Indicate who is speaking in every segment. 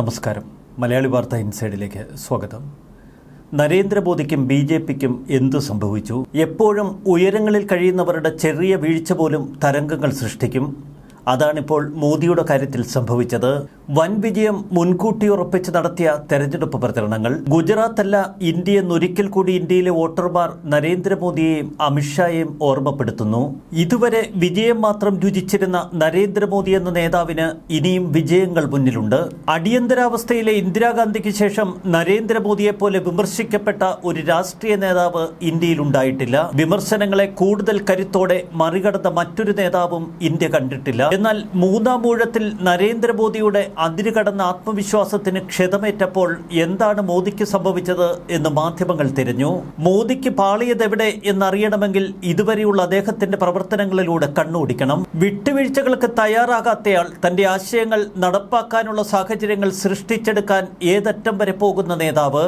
Speaker 1: നമസ്കാരം. മലയാളി വാർത്ത ഇൻസൈഡിലേക്ക് സ്വാഗതം. നരേന്ദ്രമോദിക്കും ബി ജെ പിക്കും എന്തു സംഭവിച്ചു? എപ്പോഴും ഉയരങ്ങളിൽ കഴിയുന്നവരുടെ ചെറിയ വീഴ്ച പോലും തരംഗങ്ങൾ സൃഷ്ടിക്കും. അതാണിപ്പോൾ മോദിയുടെ കാര്യത്തിൽ സംഭവിച്ചത്. വൻ വിജയം മുൻകൂട്ടി ഉറപ്പിച്ച് നടത്തിയ തെരഞ്ഞെടുപ്പ് പ്രചരണങ്ങൾ. ഗുജറാത്തല്ല ഇന്ത്യ എന്നൊരിക്കൽ കൂടി ഇന്ത്യയിലെ വോട്ടർമാർ നരേന്ദ്രമോദിയെയും അമിത്ഷായെയും ഓർമ്മപ്പെടുത്തുന്നു. ഇതുവരെ വിജയം മാത്രം രുചിച്ചിരുന്ന നരേന്ദ്രമോദി എന്ന നേതാവിന് ഇനിയും വിജയങ്ങൾ മുന്നിലുണ്ട്. അടിയന്തരാവസ്ഥയിലെ ഇന്ദിരാഗാന്ധിക്ക് ശേഷം നരേന്ദ്രമോദിയെ പോലെ വിമർശിക്കപ്പെട്ട ഒരു രാഷ്ട്രീയ നേതാവ് ഇന്ത്യയിൽ ഉണ്ടായിട്ടില്ല വിമർശനങ്ങളെ കൂടുതൽ കരുത്തോടെ മറികടന്ന മറ്റൊരു നേതാവും ഇന്ത്യ കണ്ടിട്ടില്ല. എന്നാൽ മൂന്നാം ഊഴത്തിൽ നരേന്ദ്രമോദിയുടെ അതിരുകടന്ന ആത്മവിശ്വാസത്തിന് ക്ഷതമേറ്റപ്പോൾ എന്താണ് മോദിക്ക് സംഭവിച്ചത് എന്ന് മാധ്യമങ്ങൾ തിരഞ്ഞു. മോദിക്ക് പാളിയതെവിടെ എന്നറിയണമെങ്കിൽ ഇതുവരെയുള്ള അദ്ദേഹത്തിന്റെ പ്രവർത്തനങ്ങളിലൂടെ കണ്ണോടിക്കണം. വിട്ടുവീഴ്ചകൾക്ക് തയ്യാറാകാത്തയാൾ തന്റെ ആശയങ്ങൾ നടപ്പാക്കാനുള്ള സാഹചര്യങ്ങൾ സൃഷ്ടിച്ചെടുക്കാൻ ഏതറ്റം വരെ പോകുന്ന നേതാവ്?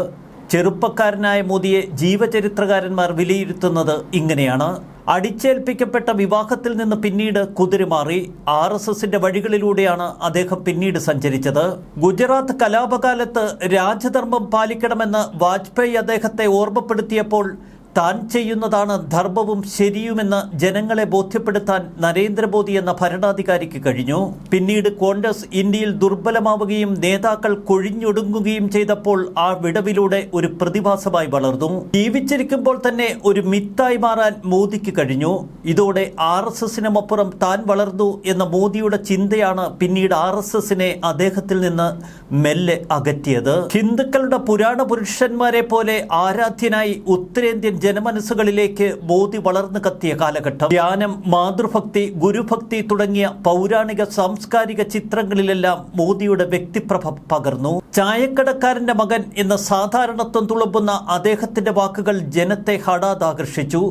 Speaker 1: ചെറുപ്പക്കാരനായ മോദിയെ ജീവചരിത്രകാരന്മാർ വിലയിരുത്തുന്നത് ഇങ്ങനെയാണ്. അടിച്ചേൽപ്പിക്കപ്പെട്ട വിവാഹത്തിൽ നിന്ന് പിന്നീട് കുതിരുമാറി ആർ എസ് എസിന്റെ വഴികളിലൂടെയാണ് അദ്ദേഹം പിന്നീട് സഞ്ചരിച്ചത്. ഗുജറാത്ത് കലാപകാലത്ത് രാജധർമ്മം പാലിക്കണമെന്ന് വാജ്പേയി അദ്ദേഹത്തെ ഓർമ്മപ്പെടുത്തിയപ്പോൾ താൻ ചെയ്യുന്നതാണ് ധർമ്മവും ശരിയുമെന്ന് ജനങ്ങളെ ബോധ്യപ്പെടുത്താൻ നരേന്ദ്രമോദി എന്ന ഭരണാധികാരിക്ക് കഴിഞ്ഞു. പിന്നീട് കോൺഗ്രസ് ഇന്ത്യയിൽ ദുർബലമാവുകയും നേതാക്കൾ കൊഴിഞ്ഞൊടുങ്ങുകയും ചെയ്തപ്പോൾ ആ വിടവിലൂടെ ഒരു പ്രതിഭാസമായി വളർന്നു. ജീവിച്ചിരിക്കുമ്പോൾ തന്നെ ഒരു മിത്തായി മാറാൻ മോദിക്ക് കഴിഞ്ഞു. ഇതോടെ ആർ എസ് എസിനുമപ്പുറം താൻ വളർന്നു എന്ന മോദിയുടെ ചിന്തയാണ് പിന്നീട് ആർ എസ് എസിനെ അദ്ദേഹത്തിൽ നിന്ന് മെല്ലെ അകറ്റിയത്. ഹിന്ദുക്കളുടെ പുരാണ പുരുഷന്മാരെ പോലെ ആരാധ്യനായി ഉത്തരേന്ത്യൻ ജനമനസ്സുകളിലേക്ക് ബോധി വളർന്നു കത്തിയ കാലഘട്ടം. ധ്യാനം മാതൃഭക്തി ഗുരുഭക്തി തുടങ്ങിയ പൗരാണിക സാംസ്കാരിക ചിത്രങ്ങളിലെല്ലാം മോദിയുടെ വ്യക്തിപ്രഭ പകർന്നു. ചായക്കടക്കാരന്റെ മകൻ എന്ന സാധാരണത്വം തുളുമ്പുന്ന അദ്ദേഹത്തിന്റെ വാക്കുകൾ ജനത്തെ ഹടാതാകർഷിച്ചു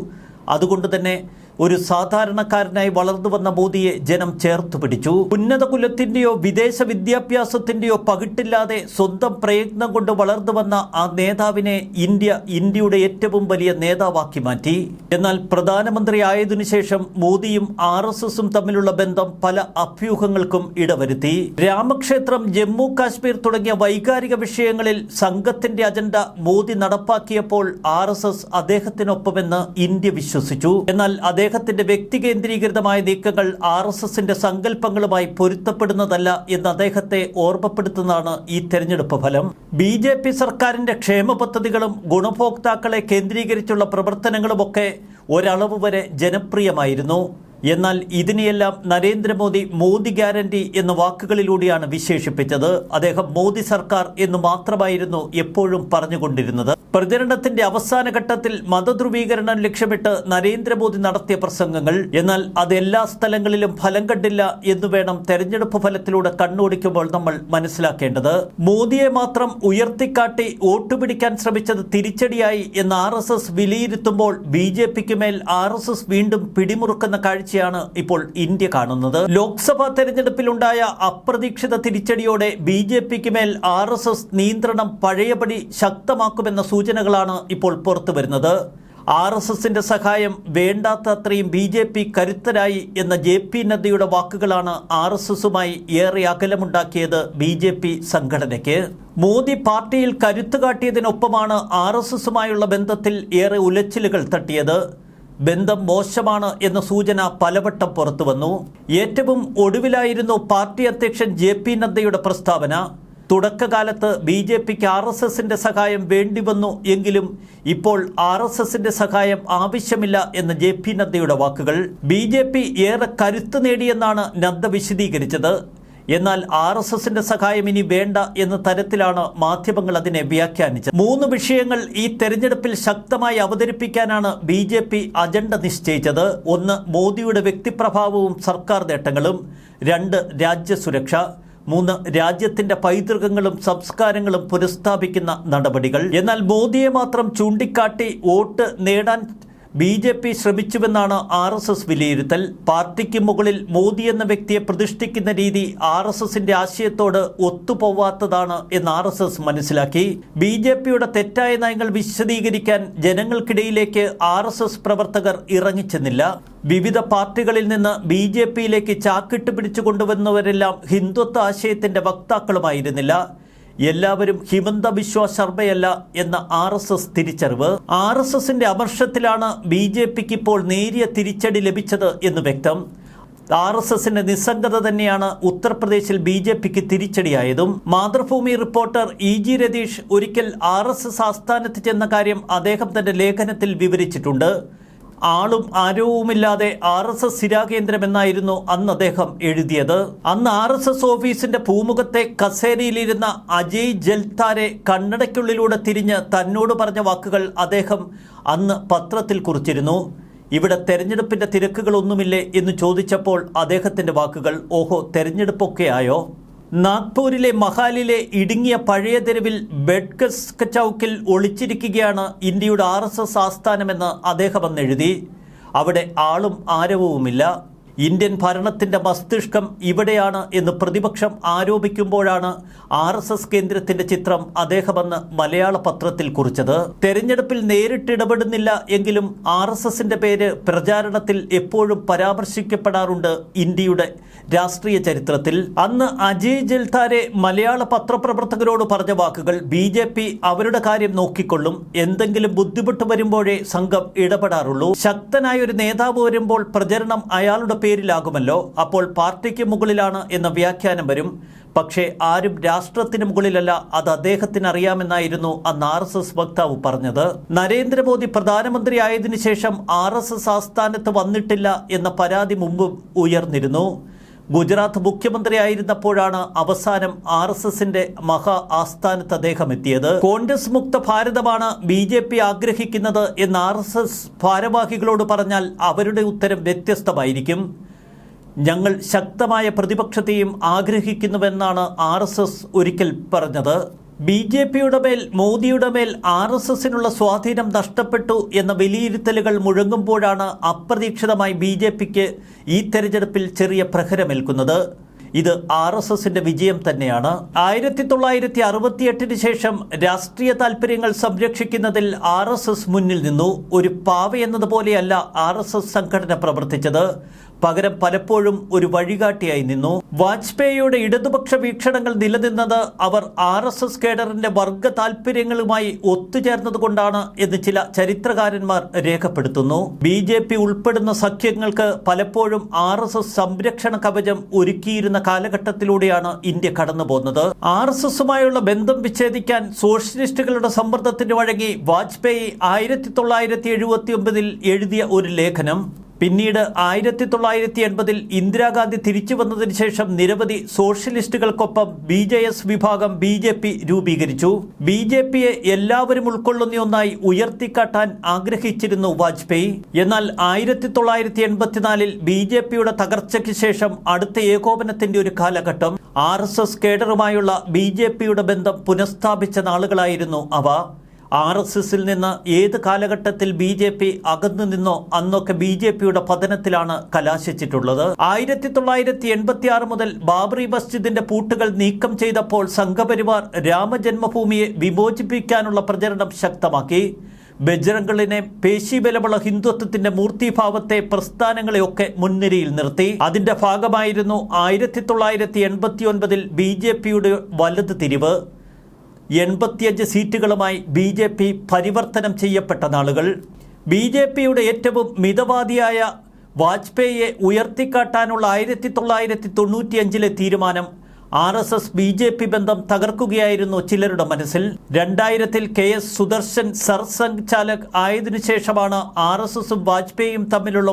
Speaker 1: അതുകൊണ്ട് തന്നെ ഒരു സാധാരണക്കാരനായി വളർന്നു വന്ന മോദിയെ ജനം ചേർത്തു പിടിച്ചു. ഉന്നത കുലത്തിന്റെയോ വിദേശ വിദ്യാഭ്യാസത്തിന്റെയോ പകിട്ടില്ലാതെ സ്വന്തം പ്രയത്നം കൊണ്ട് വളർന്നു വന്ന ആ നേതാവിനെ ഇന്ത്യ ഇന്ത്യയുടെ ഏറ്റവും വലിയ നേതാവാക്കി മാറ്റി. എന്നാൽ പ്രധാനമന്ത്രി ആയതിനു ശേഷം മോദിയും ആർ എസ് എസും തമ്മിലുള്ള ബന്ധം പല അഭ്യൂഹങ്ങൾക്കും ഇടവരുത്തി. രാമക്ഷേത്രം ജമ്മു കാശ്മീർ തുടങ്ങിയ വൈകാരിക വിഷയങ്ങളിൽ സംഘത്തിന്റെ അജണ്ട മോദി നടപ്പാക്കിയപ്പോൾ ആർ എസ് എസ് അദ്ദേഹത്തിനൊപ്പമെന്ന് ഇന്ത്യ വിശ്വസിച്ചു. എന്നാൽ അദ്ദേഹത്തിന്റെ വ്യക്തി കേന്ദ്രീകൃതമായ നീക്കങ്ങൾ ആർ എസ് എസിന്റെ സങ്കല്പങ്ങളുമായി പൊരുത്തപ്പെടുന്നതല്ല എന്ന് അദ്ദേഹത്തെ ഓർമ്മപ്പെടുത്തുന്നതാണ് ഈ തെരഞ്ഞെടുപ്പ് ഫലം. ബി ജെ പി സർക്കാരിന്റെ ക്ഷേമ പദ്ധതികളും ഗുണഭോക്താക്കളെ കേന്ദ്രീകരിച്ചുള്ള പ്രവർത്തനങ്ങളുമൊക്കെ ഒരളവ് വരെ ജനപ്രിയമായിരുന്നു. എന്നാൽ ഇതിനെയെല്ലാം നരേന്ദ്രമോദി മോദി ഗ്യാരണ്ടി എന്ന വാക്കുകളിലൂടെയാണ് വിശേഷിപ്പിച്ചത്. അദ്ദേഹം മോദി സർക്കാർ എന്ന് മാത്രമായിരുന്നു എപ്പോഴും പറഞ്ഞുകൊണ്ടിരുന്നത്. പ്രചരണത്തിന്റെ അവസാന ഘട്ടത്തിൽ മതധ്രുവീകരണം ലക്ഷ്യമിട്ട് നരേന്ദ്രമോദി നടത്തിയ പ്രസംഗങ്ങൾ എന്നാൽ അത് എല്ലാ സ്ഥലങ്ങളിലും ഫലം കണ്ടില്ല എന്ന് വേണം തെരഞ്ഞെടുപ്പ് ഫലത്തിലൂടെ കണ്ണോടിക്കുമ്പോൾ നമ്മൾ മനസ്സിലാക്കേണ്ടത്. മോദിയെ മാത്രം ഉയർത്തിക്കാട്ടി വോട്ട് പിടിക്കാൻ ശ്രമിച്ചത് തിരിച്ചടിയായി എന്ന് ആർ വിലയിരുത്തുമ്പോൾ ബി ജെ മേൽ ആർ വീണ്ടും പിടിമുറുക്കുന്ന കാഴ്ചയാണ് ഇപ്പോൾ ഇന്ത്യ കാണുന്നത്. ലോക്സഭാ തെരഞ്ഞെടുപ്പിലുണ്ടായ അപ്രതീക്ഷിത തിരിച്ചടിയോടെ ബി ജെ പിക്ക് മേൽ ആർ എസ് എസ് നിയന്ത്രണം പഴയപടി ശക്തമാക്കുമെന്ന സൂചനകളാണ് ഇപ്പോൾ പുറത്തു വരുന്നത് ആർ എസ് എസിന്റെ സഹായം വേണ്ടാത്ത അത്രയും ബി ജെ പി കരുത്തരായി എന്ന ജെ പി നദ്ദയുടെ വാക്കുകളാണ് ആർ എസ് എസുമായി ഏറെ അകലമുണ്ടാക്കിയത് ബി ജെ പി സംഘടനയ്ക്ക്. മോദി പാർട്ടിയിൽ കരുത്തു കാട്ടിയതിനൊപ്പമാണ് ആർ എസ് എസുമായുള്ള ബന്ധത്തിൽ ഏറെ ഉലച്ചിലുകൾ തട്ടിയത്. ബന്ധം മോശമാണ് എന്ന സൂചന പലവട്ടം പുറത്തു വന്നു. ഏറ്റവും ഒടുവിലായിരുന്നു പാർട്ടി അധ്യക്ഷൻ ജെ പി നദ്ദയുടെ പ്രസ്താവന. തുടക്കകാലത്ത് ബി ജെ പിക്ക് ആർ എസ് എസിന്റെ സഹായം വേണ്ടിവന്നു എങ്കിലും ഇപ്പോൾ ആർ എസ് എസിന്റെ സഹായം ആവശ്യമില്ല എന്ന ജെ പി നദ്ദയുടെ വാക്കുകൾ. ബി ജെ പി ഏറെ കരുത്ത് നേടിയെന്നാണ് നദ്ദ വിശദീകരിച്ചത്. എന്നാൽ ആർ എസ് എസിന്റെ സഹായം ഇനി വേണ്ട എന്ന തരത്തിലാണ് മാധ്യമങ്ങൾ അതിനെ വ്യാഖ്യാനിച്ചത്. മൂന്ന് വിഷയങ്ങൾ ഈ തെരഞ്ഞെടുപ്പിൽ ശക്തമായി അവതരിപ്പിക്കാനാണ് ബി ജെ പി അജണ്ട നിശ്ചയിച്ചത്. ഒന്ന് മോദിയുടെ വ്യക്തിപ്രഭാവവും സർക്കാർ നേട്ടങ്ങളും. രണ്ട് രാജ്യസുരക്ഷ മൂന്ന് രാജ്യത്തിന്റെ പൈതൃകങ്ങളും സംസ്കാരങ്ങളും പുനഃസ്ഥാപിക്കുന്ന നടപടികൾ. എന്നാൽ മോദിയെ മാത്രം ചൂണ്ടിക്കാട്ടി വോട്ട് നേടാൻ ബി ജെ പി ശ്രമിച്ചുവെന്നാണ് ആർ എസ് എസ് വിലയിരുത്തൽ. പാർട്ടിക്ക് മുകളിൽ മോദി എന്ന വ്യക്തിയെ പ്രതിഷ്ഠിക്കുന്ന രീതി ആർ എസ് എസിന്റെ ആശയത്തോട് ഒത്തുപോവാത്തതാണ് എന്ന് ആർ എസ് എസ് മനസ്സിലാക്കി. ബി ജെ പിയുടെ തെറ്റായ നയങ്ങൾ വിശദീകരിക്കാൻ ജനങ്ങൾക്കിടയിലേക്ക് ആർ എസ് എസ് പ്രവർത്തകർ ഇറങ്ങിച്ചെന്നില്ല. വിവിധ പാർട്ടികളിൽ നിന്ന് ബി ജെ പിയിലേക്ക് ചാക്കിട്ട് പിടിച്ചു കൊണ്ടുവന്നവരെല്ലാം ഹിന്ദുത്വ ആശയത്തിന്റെ വക്താക്കളുമായിരുന്നില്ല. എല്ലാവരും ഹിമന്ത ബിശ്വ ശർമ്മയല്ല എന്ന ആർ എസ് എസ് തിരിച്ചറിവ്. ആർ എസ് എസിന്റെ അമർഷത്തിലാണ് ബി ജെ പിക്ക് ഇപ്പോൾ നേരിയ തിരിച്ചടി ലഭിച്ചത് എന്ന് വ്യക്തം. ആർ എസ് എസിന്റെ നിസ്സംഗത തന്നെയാണ് ഉത്തർപ്രദേശിൽ ബി ജെ പിക്ക് തിരിച്ചടിയായതും. Mathrubhumi reporter E G Ratheesh ഒരിക്കൽ ആർ എസ് എസ് ആസ്ഥാനത്ത് ചെന്ന കാര്യം അദ്ദേഹം തന്റെ ലേഖനത്തിൽ വിവരിച്ചിട്ടുണ്ട്. ആളും ആരവുമില്ലാതെ ആർ എസ് എസ് സ്ഥിരാകേന്ദ്രമെന്നായിരുന്നു അന്ന് അദ്ദേഹം എഴുതിയത്. അന്ന് ആർ എസ് എസ് ഓഫീസിന്റെ പൂമുഖത്തെ കസേരയിലിരുന്ന അജയ് ജൽത്താരെ കണ്ണടയ്ക്കുള്ളിലൂടെ തിരിഞ്ഞ് തന്നോട് പറഞ്ഞ വാക്കുകൾ അദ്ദേഹം അന്ന് പത്രത്തിൽ കുറിച്ചിരുന്നു. ഇവിടെ തെരഞ്ഞെടുപ്പിന്റെ തിരക്കുകളൊന്നുമില്ലേ? എന്ന് ചോദിച്ചപ്പോൾ അദ്ദേഹത്തിന്റെ വാക്കുകൾ ഓഹോ തെരഞ്ഞെടുപ്പൊക്കെയായോ നാഗ്പൂരിലെ മഹാലിലെ ഇടുങ്ങിയ പഴയ തെരുവിൽ ബെഡ്കസ് ചൌക്കിൽ ഒളിച്ചിരിക്കുകയാണ് ഇന്ത്യയുടെ ആർ എസ് എസ് ആസ്ഥാനമെന്ന് അദ്ദേഹം അന്നെഴുതി അവിടെ ആളും ആരവവുമില്ല ഇന്ത്യൻ ഭരണത്തിന്റെ മസ്തിഷ്കം ഇവിടെയാണ് എന്ന് പ്രതിപക്ഷം ആരോപിക്കുമ്പോഴാണ് ആർ എസ് എസ് കേന്ദ്രത്തിന്റെ ചിത്രം അദ്ദേഹമെന്ന് മലയാള പത്രത്തിൽ കുറിച്ചത്. തെരഞ്ഞെടുപ്പിൽ നേരിട്ടിടപെടുന്നില്ല എങ്കിലും ആർ എസ് എസിന്റെ പേര് പ്രചാരണത്തിൽ എപ്പോഴും പരാമർശിക്കപ്പെടാറുണ്ട് ഇന്ത്യയുടെ രാഷ്ട്രീയ ചരിത്രത്തിൽ. അന്ന് അജയ് ജൽധാരെ മലയാള പത്രപ്രവർത്തകരോട് പറഞ്ഞ വാക്കുകൾ ബി ജെ പി അവരുടെ കാര്യം നോക്കിക്കൊള്ളും. എന്തെങ്കിലും ബുദ്ധിമുട്ട് വരുമ്പോഴേ സംഘം ഇടപെടാറുള്ളൂ. ശക്തനായ ഒരു നേതാവ് വരുമ്പോൾ പ്രചരണം അയാളുടെ പേരിലാകുമല്ലോ. അപ്പോൾ പാർട്ടിക്ക് മുകളിലാണ് എന്ന വ്യാഖ്യാനം വരും. പക്ഷേ ആരും രാഷ്ട്രത്തിന് മുകളിലല്ല അത് അദ്ദേഹത്തിന് അറിയാമെന്നായിരുന്നു അന്ന് ആർ എസ് എസ് വക്താവ് പറഞ്ഞത്. നരേന്ദ്രമോദി പ്രധാനമന്ത്രി ശേഷം ആർ എസ് എസ് ആസ്ഥാനത്ത് വന്നിട്ടില്ല എന്ന പരാതി മുമ്പും ഉയർന്നിരുന്നു. ഗുജറാത്ത് മുഖ്യമന്ത്രിയായിരുന്നപ്പോഴാണ് അവസാനം ആർ എസ് എസിന്റെ മഹാ ആസ്ഥാനത്ത് അദ്ദേഹം എത്തിയത് കോൺഗ്രസ് മുക്ത ഭാരതമാണ് ബി ജെ പി ആഗ്രഹിക്കുന്നത് എന്ന് ആർ എസ് എസ് ഭാരവാഹികളോട് പറഞ്ഞാൽ അവരുടെ ഉത്തരം വ്യത്യസ്തമായിരിക്കും. ഞങ്ങൾ ശക്തമായ പ്രതിപക്ഷത്തെയും ആഗ്രഹിക്കുന്നുവെന്നാണ് ആർ എസ് എസ് ഒരിക്കൽ പറഞ്ഞത്. ബി ജെ പിയുടെ മേൽ മോദിയുടെ മേൽ ആർ എസ് എസിനുള്ള സ്വാധീനം നഷ്ടപ്പെട്ടു എന്ന വിലയിരുത്തലുകൾ മുഴങ്ങുമ്പോഴാണ് അപ്രതീക്ഷിതമായി ബി ജെ പിക്ക് ഈ തെരഞ്ഞെടുപ്പിൽ ചെറിയ പ്രഹരമേൽക്കുന്നത്. ഇത് ആർ എസ് എസിന്റെ വിജയം തന്നെയാണ്. ആയിരത്തി തൊള്ളായിരത്തി അറുപത്തിയെട്ടിന് ശേഷം രാഷ്ട്രീയ താല്പര്യങ്ങൾ സംരക്ഷിക്കുന്നതിൽ ആർ എസ് എസ് മുന്നിൽ നിന്നു. ഒരു പാവ എന്നതുപോലെയല്ല ആർ എസ് എസ് സംഘടന പ്രവർത്തിച്ചത്. പകരം പലപ്പോഴും ഒരു വഴികാട്ടിയായി നിന്നു. വാജ്പേയിയുടെ ഇടതുപക്ഷ വീക്ഷണങ്ങൾ നിലനിന്നത് അവർ ആർ എസ് എസ് കേഡറിന്റെ വർഗ താല്പര്യങ്ങളുമായി ഒത്തുചേർന്നതുകൊണ്ടാണ് എന്ന് ചില ചരിത്രകാരന്മാർ രേഖപ്പെടുത്തുന്നു. ബി ജെ പി ഉൾപ്പെടുന്ന സഖ്യങ്ങൾക്ക് പലപ്പോഴും ആർ എസ് എസ് സംരക്ഷണ കവചം ഒരുക്കിയിരുന്ന കാലഘട്ടത്തിലൂടെയാണ് ഇന്ത്യ കടന്നു പോകുന്നത് ആർ എസ് എസുമായുള്ള ബന്ധം വിച്ഛേദിക്കാൻ സോഷ്യലിസ്റ്റുകളുടെ സമ്മർദ്ദത്തിന് വഴങ്ങി വാജ്പേയി ആയിരത്തി തൊള്ളായിരത്തി എഴുപത്തി ഒമ്പതിൽ എഴുതിയ ഒരു ലേഖനം. പിന്നീട് ആയിരത്തി തൊള്ളായിരത്തി എൺപതിൽ ഇന്ദിരാഗാന്ധി തിരിച്ചു വന്നതിന് ശേഷം നിരവധി സോഷ്യലിസ്റ്റുകൾക്കൊപ്പം ബി ജെ എസ് വിഭാഗം ബി ജെ പി രൂപീകരിച്ചു. ബി ജെ പിയെ എല്ലാവരും ഉൾക്കൊള്ളുന്ന ഒന്നായി ഉയർത്തിക്കാട്ടാൻ ആഗ്രഹിച്ചിരുന്നു വാജ്പേയി. എന്നാൽ ആയിരത്തി തൊള്ളായിരത്തി എൺപത്തിനാലിൽ ബി ജെ പിയുടെ തകർച്ചയ്ക്ക് ശേഷം അടുത്ത ഏകോപനത്തിന്റെ ഒരു കാലഘട്ടം ആർ എസ് എസ് കേഡറുമായുള്ള ബി ജെ പിയുടെ ബന്ധം പുനഃസ്ഥാപിച്ച നാളുകളായിരുന്നു അവ. ആർ എസ് എസിൽ നിന്ന് ഏത് കാലഘട്ടത്തിൽ ബി ജെ പി അകന്നു നിന്നോ അന്നൊക്കെ ബി ജെ പിയുടെ പതനത്തിലാണ് കലാശിച്ചിട്ടുള്ളത്. ആയിരത്തി തൊള്ളായിരത്തി എൺപത്തി ആറ് മുതൽ ബാബറി മസ്ജിദിന്റെ പൂട്ടുകൾ നീക്കം ചെയ്തപ്പോൾ സംഘപരിവാർ രാമജന്മഭൂമിയെ വിമോചിപ്പിക്കാനുള്ള പ്രചരണം ശക്തമാക്കി. ബജ്രംഗളിനെ പേശിബലമുള്ള ഹിന്ദുത്വത്തിന്റെ മൂർത്തിഭാവത്തെ പ്രസ്ഥാനങ്ങളെയൊക്കെ മുൻനിരയിൽ നിർത്തി. അതിന്റെ ഭാഗമായിരുന്നു ആയിരത്തി തൊള്ളായിരത്തി എൺപത്തി ഒൻപതിൽ ബി ജെ പിയുടെ വലത് തിരിവ്. എൺപത്തിയഞ്ച് സീറ്റുകളുമായി ബി ജെ പി പരിവർത്തനം ചെയ്യപ്പെട്ട നാളുകൾ. ബി ജെ പിയുടെ ഏറ്റവും മിതവാദിയായ വാജ്പേയിയെ ഉയർത്തിക്കാട്ടാനുള്ള ആയിരത്തി തൊള്ളായിരത്തി തൊണ്ണൂറ്റിയഞ്ചിലെ തീരുമാനം R S S B J P ബന്ധം തകർക്കുകയായിരുന്നു ചിലരുടെ മനസ്സിൽ. രണ്ടായിരത്തിൽ കെ എസ് സുദർശൻ സർസംഘാലക് ആയതിനു ശേഷമാണ് ആർ എസ് എസും വാജ്പേയിയും തമ്മിലുള്ള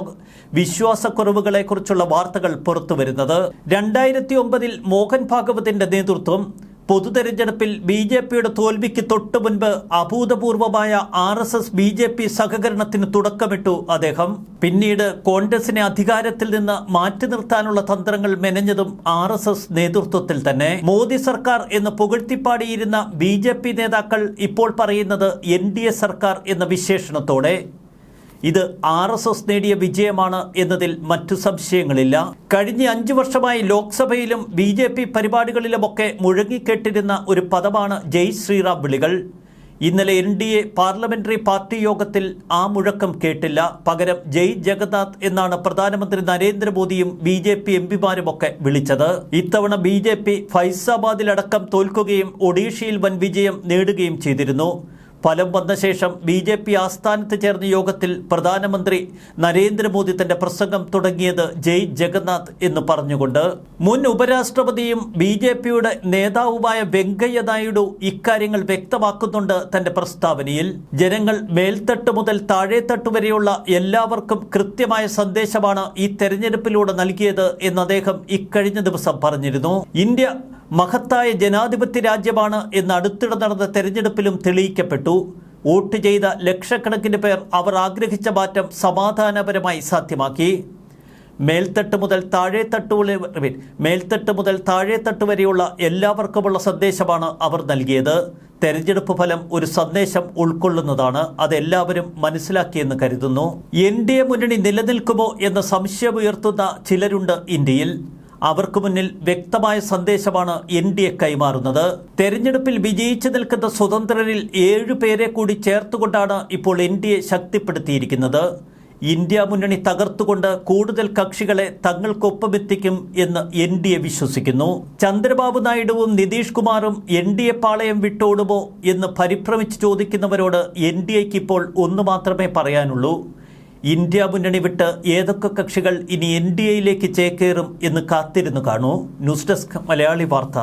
Speaker 1: വിശ്വാസക്കുറവുകളെക്കുറിച്ചുള്ള വാർത്തകൾ പുറത്തുവരുന്നത്. രണ്ടായിരത്തി ഒമ്പതിൽ മോഹൻ ഭാഗവതിന്റെ നേതൃത്വം പൊതുതെരഞ്ഞെടുപ്പിൽ ബി ജെ പിയുടെ തോൽവിക്ക് തൊട്ടു മുൻപ് അഭൂതപൂർവമായ R S S B J P സഹകരണത്തിന് തുടക്കമിട്ടു അദ്ദേഹം. പിന്നീട് കോൺഗ്രസിനെ അധികാരത്തിൽ നിന്ന് മാറ്റി നിർത്താനുള്ള തന്ത്രങ്ങൾ മെനഞ്ഞതും ആർ എസ് എസ് നേതൃത്വത്തിൽ തന്നെ. മോദി സർക്കാർ എന്ന് പുകഴ്ത്തിപ്പാടിയിരുന്ന ബി ജെ പി നേതാക്കൾ ഇപ്പോൾ പറയുന്നത് എൻ ഡി എ സർക്കാർ എന്ന വിശേഷണത്തോടെ. ഇത് ആർ എസ് എസ് നേടിയ വിജയമാണ് എന്നതിൽ മറ്റു സംശയങ്ങളില്ല. കഴിഞ്ഞ അഞ്ചു വർഷമായി ലോക്സഭയിലും ബി ജെ പി പരിപാടികളിലുമൊക്കെ മുഴങ്ങിക്കേട്ടിരുന്ന ഒരു പദമാണ് ജയ് ശ്രീറാം വിളികൾ. ഇന്നലെ N D A parliamentary party യോഗത്തിൽ ആ മുഴക്കം കേട്ടില്ല. പകരം ജയ് ജഗന്നാഥ് എന്നാണ് പ്രധാനമന്ത്രി നരേന്ദ്രമോദിയും ബി ജെ പി എംപിമാരുമൊക്കെ വിളിച്ചത്. ഇത്തവണ ബി ജെ പി ഫൈസാബാദിലടക്കം തോൽക്കുകയും ഒഡീഷയിൽ വൻ വിജയം നേടുകയും ചെയ്തിരുന്നു. ഫലം വന്ന ശേഷം ബി ജെ പി ആസ്ഥാനത്ത് ചേർന്ന യോഗത്തിൽ പ്രധാനമന്ത്രി നരേന്ദ്രമോദി തന്റെ പ്രസംഗം തുടങ്ങിയത് ജയ് ജഗന്നാഥ് എന്ന് പറഞ്ഞുകൊണ്ട് മുൻ ഉപരാഷ്ട്രപതിയും ബി ജെ പിയുടെ നേതാവുമായ വെങ്കയ്യ നായിഡു ഇക്കാര്യങ്ങൾ വ്യക്തമാക്കുന്നുണ്ട് തന്റെ പ്രസ്താവനയിൽ. ജനങ്ങൾ മേൽത്തട്ട് മുതൽ താഴേത്തട്ട് വരെയുള്ള എല്ലാവർക്കും കൃത്യമായ സന്ദേശമാണ് ഈ തെരഞ്ഞെടുപ്പിലൂടെ നൽകിയത് എന്ന് അദ്ദേഹം ഇക്കഴിഞ്ഞ ദിവസം പറഞ്ഞിരുന്നു. ഇന്ത്യ മഹത്തായ ജനാധിപത്യ രാജ്യമാണ് എന്ന് അടുത്തിടെ നടന്ന തെരഞ്ഞെടുപ്പിലും തെളിയിക്കപ്പെട്ടു. വോട്ട് ചെയ്ത ലക്ഷക്കണക്കിന് പേർ അവർ ആഗ്രഹിച്ച മാറ്റം സമാധാനപരമായി സാധ്യമാക്കി. മേൽത്തട്ട് മുതൽ താഴെത്തട്ട് മേൽത്തട്ട് മുതൽ താഴെത്തട്ട് വരെയുള്ള എല്ലാവർക്കുമുള്ള സന്ദേശമാണ് അവർ നൽകിയത്. തെരഞ്ഞെടുപ്പ് ഫലം ഒരു സന്ദേശം ഉൾക്കൊള്ളുന്നതാണ്. അതെല്ലാവരും മനസ്സിലാക്കിയെന്ന് കരുതുന്നു. എൻ ഡി എ മുന്നണി നിലനിൽക്കുമോ എന്ന സംശയമുയർത്തുന്ന ചിലരുണ്ട് ഇന്ത്യയിൽ. അവർക്ക് മുന്നിൽ വ്യക്തമായ സന്ദേശമാണ് എൻ ഡി എ കൈമാറുന്നത്. തെരഞ്ഞെടുപ്പിൽ വിജയിച്ചു നിൽക്കുന്ന സ്വതന്ത്രരിൽ ഏഴു പേരെ കൂടി ചേർത്തുകൊണ്ടാണ് ഇപ്പോൾ എൻ ഡി എ ശക്തിപ്പെടുത്തിയിരിക്കുന്നത്. ഇന്ത്യ മുന്നണി തകർത്തുകൊണ്ട് കൂടുതൽ കക്ഷികളെ തങ്ങൾക്കൊപ്പമെത്തിക്കും എന്ന് എൻ ഡി എ വിശ്വസിക്കുന്നു. ചന്ദ്രബാബു നായിഡുവും നിതീഷ് കുമാറും എൻ ഡി എ പാളയം വിട്ടോടുമോ എന്ന് പരിഭ്രമിച്ച് ചോദിക്കുന്നവരോട് എൻ ഡി എക്ക് ഇപ്പോൾ ഒന്ന് മാത്രമേ പറയാനുള്ളൂ. ഇന്ത്യ മുന്നണി വിട്ട് ഏതൊക്കെ കക്ഷികൾ ഇനി എൻ ഡി എയിലേക്ക് ചേക്കേറും എന്ന് കാത്തിരുന്നു കാണൂ. ന്യൂസ് ഡെസ്ക് മലയാളി വാർത്ത